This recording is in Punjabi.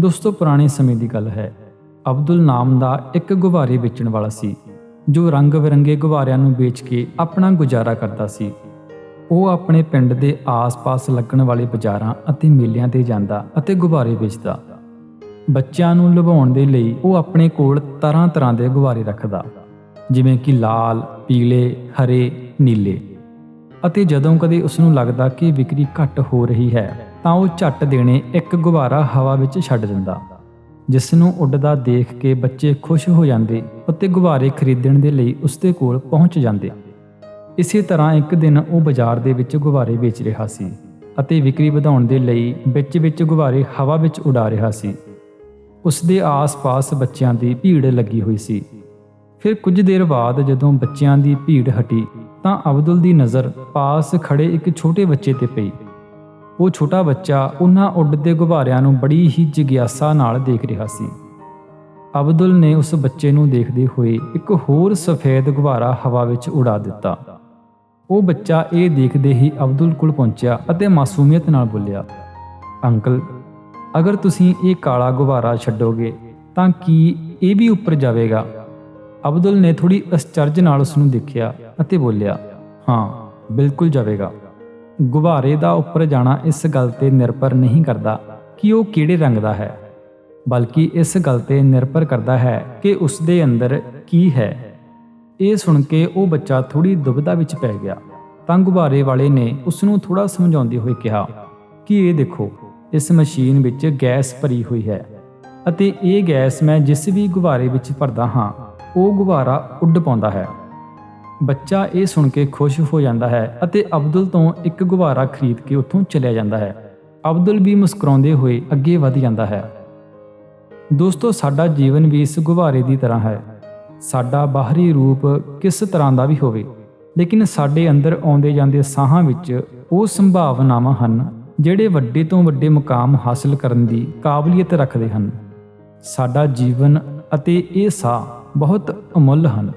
ਦੋਸਤੋ ਪੁਰਾਣੇ ਸਮੇਂ ਦੀ ਗੱਲ ਹੈ। ਅਬਦੁਲ ਨਾਮ ਦਾ ਇੱਕ ਗੁਬਾਰੇ ਵੇਚਣ ਵਾਲਾ ਸੀ ਜੋ ਰੰਗ ਬਿਰੰਗੇ ਗੁਬਾਰਿਆਂ ਨੂੰ ਵੇਚ ਕੇ ਆਪਣਾ ਗੁਜ਼ਾਰਾ ਕਰਦਾ ਸੀ। ਉਹ ਆਪਣੇ ਪਿੰਡ ਦੇ ਆਸ-ਪਾਸ ਲੱਗਣ ਵਾਲੇ ਬਾਜ਼ਾਰਾਂ ਅਤੇ ਮੇਲਿਆਂ ਤੇ ਜਾਂਦਾ ਅਤੇ ਗੁਬਾਰੇ ਵੇਚਦਾ। ਬੱਚਿਆਂ ਨੂੰ ਲੁਭਾਉਣ ਦੇ ਲਈ ਉਹ ਆਪਣੇ ਕੋਲ ਤਰ੍ਹਾਂ-ਤਰ੍ਹਾਂ ਦੇ ਗੁਬਾਰੇ ਰੱਖਦਾ ਜਿਵੇਂ ਕਿ ਲਾਲ, ਪੀਲੇ, ਹਰੇ, ਨੀਲੇ। ਅਤੇ ਜਦੋਂ ਕਦੇ ਉਸ ਨੂੰ ਲੱਗਦਾ ਕਿ ਵਿਕਰੀ ਘੱਟ ਹੋ ਰਹੀ ਹੈ ਤਾਂ ਉਹ ਝੱਟ ਦੇਣੇ ਇੱਕ ਗੁਬਾਰਾ ਹਵਾ ਵਿੱਚ ਛੱਡ ਦਿੰਦਾ। ਜਿਸ ਨੂੰ ਉੱਡਦਾ ਦੇਖ ਕੇ ਬੱਚੇ ਖੁਸ਼ ਹੋ ਜਾਂਦੇ ਅਤੇ ਗੁਬਾਰੇ ਖਰੀਦਣ ਦੇ ਲਈ ਉਸਦੇ ਕੋਲ ਪਹੁੰਚ ਜਾਂਦੇ। ਇਸੇ ਤਰ੍ਹਾਂ ਇੱਕ ਦਿਨ ਉਹ ਬਾਜ਼ਾਰ ਦੇ ਵਿੱਚ ਗੁਬਾਰੇ ਵੇਚ ਰਿਹਾ ਸੀ ਅਤੇ ਵਿਕਰੀ ਵਧਾਉਣ ਦੇ ਲਈ ਵਿੱਚ-ਵਿੱਚ ਗੁਬਾਰੇ ਹਵਾ ਵਿੱਚ ਉਡਾ ਰਿਹਾ ਸੀ। ਉਸ ਦੇ ਆਸ-ਪਾਸ ਬੱਚਿਆਂ ਦੀ ਭੀੜ ਲੱਗੀ ਹੋਈ ਸੀ। ਫਿਰ ਕੁਝ ਦੇਰ ਬਾਅਦ ਜਦੋਂ ਬੱਚਿਆਂ ਦੀ ਭੀੜ ਹਟੀ ਤਾਂ ਅਬਦੁਲ ਦੀ ਨਜ਼ਰ ਪਾਸ ਖੜੇ ਇੱਕ ਛੋਟੇ ਬੱਚੇ ਤੇ ਪਈ। ਉਹ ਛੋਟਾ ਬੱਚਾ ਉਹਨਾਂ ਉੱਡਦੇ ਗੁਬਾਰਿਆਂ ਨੂੰ ਬੜੀ ਹੀ ਜਿਗਿਆਸਾ ਨਾਲ ਦੇਖ ਰਿਹਾ ਸੀ। ਅਬਦੁਲ ਨੇ ਉਸ ਬੱਚੇ ਨੂੰ ਦੇਖਦੇ ਹੋਏ ਇੱਕ ਹੋਰ ਸਫੇਦ ਗੁਬਾਰਾ ਹਵਾ ਵਿੱਚ ਉਡਾ ਦਿੱਤਾ। ਉਹ ਬੱਚਾ ਇਹ ਦੇਖਦੇ ਹੀ ਅਬਦੁਲ ਕੋਲ ਪਹੁੰਚਿਆ ਅਤੇ ਮਾਸੂਮੀਅਤ ਨਾਲ ਬੋਲਿਆ, ਅੰਕਲ, ਅਗਰ ਤੁਸੀਂ ਇਹ ਕਾਲਾ ਗੁਬਾਰਾ ਛੱਡੋਗੇ ਤਾਂ ਕੀ ਇਹ ਵੀ ਉੱਪਰ ਜਾਵੇਗਾ? ਅਬਦੁਲ ਨੇ ਥੋੜੀ ਅਸਚਰਜ ਨਾਲ ਉਸ ਨੂੰ ਦੇਖਿਆ ਅਤੇ ਬੋਲਿਆ, ਹਾਂ, ਬਿਲਕੁਲ ਜਾਵੇਗਾ। ਗੁਬਾਰੇ ਦਾ ਉੱਪਰ ਜਾਣਾ ਇਸ ਗੱਲ ਤੇ ਨਿਰਭਰ ਨਹੀਂ ਕਰਦਾ ਕਿ ਉਹ ਕਿਹੜੇ ਰੰਗ ਦਾ ਹੈ, ਬਲਕਿ ਇਸ ਗੱਲ ਤੇ ਨਿਰਭਰ ਕਰਦਾ ਹੈ ਕਿ ਉਸ ਦੇ ਅੰਦਰ ਕੀ ਹੈ। ਇਹ ਸੁਣ ਕੇ ਉਹ ਬੱਚਾ ਥੋੜੀ ਦੁਬਿਧਾ ਵਿੱਚ ਪੈ ਗਿਆ। ਤਾਂ ਗੁਬਾਰੇ ਵਾਲੇ ਨੇ ਉਸ ਨੂੰ ਥੋੜਾ ਸਮਝਾਉਂਦੇ ਹੋਏ ਕਿਹਾ ਕਿ ਇਹ ਦੇਖੋ, ਇਸ ਮਸ਼ੀਨ ਵਿੱਚ ਗੈਸ ਭਰੀ ਹੋਈ ਹੈ ਅਤੇ ਇਹ ਗੈਸ ਮੈਂ ਜਿਸ ਵੀ ਗੁਬਾਰੇ ਵਿੱਚ ਭਰਦਾ ਹਾਂ, ਉਹ ਗੁਬਾਰਾ ਉੱਡ ਪਾਉਂਦਾ ਹੈ। ਬੱਚਾ ਇਹ ਸੁਣ ਕੇ ਖੁਸ਼ ਹੋ ਜਾਂਦਾ ਹੈ ਅਤੇ ਅਬਦੁਲ ਤੋਂ ਇੱਕ ਗੁਬਾਰਾ ਖਰੀਦ ਕੇ ਉੱਥੋਂ ਚਲਿਆ ਜਾਂਦਾ ਹੈ। ਅਬਦੁਲ ਵੀ ਮੁਸਕਰਾਉਂਦੇ ਹੋਏ ਅੱਗੇ ਵਧ ਜਾਂਦਾ ਹੈ। ਦੋਸਤੋ, ਸਾਡਾ ਜੀਵਨ ਵੀ ਇਸ ਗੁਬਾਰੇ ਦੀ ਤਰ੍ਹਾਂ ਹੈ। ਸਾਡਾ ਬਾਹਰੀ ਰੂਪ ਕਿਸ ਤਰ੍ਹਾਂ ਦਾ ਵੀ ਹੋਵੇ, ਲੇਕਿਨ ਸਾਡੇ ਅੰਦਰ ਆਉਂਦੇ ਜਾਂਦੇ ਸਾਹਾਂ ਵਿੱਚ ਉਹ ਸੰਭਾਵਨਾਵਾਂ ਹਨ ਜਿਹੜੇ ਵੱਡੇ ਤੋਂ ਵੱਡੇ ਮੁਕਾਮ ਹਾਸਲ ਕਰਨ ਦੀ ਕਾਬਲੀਅਤ ਰੱਖਦੇ ਹਨ। ਸਾਡਾ ਜੀਵਨ ਅਤੇ ਇਹ ਸਾਹ ਬਹੁਤ ਅਮੁੱਲ ਹਨ।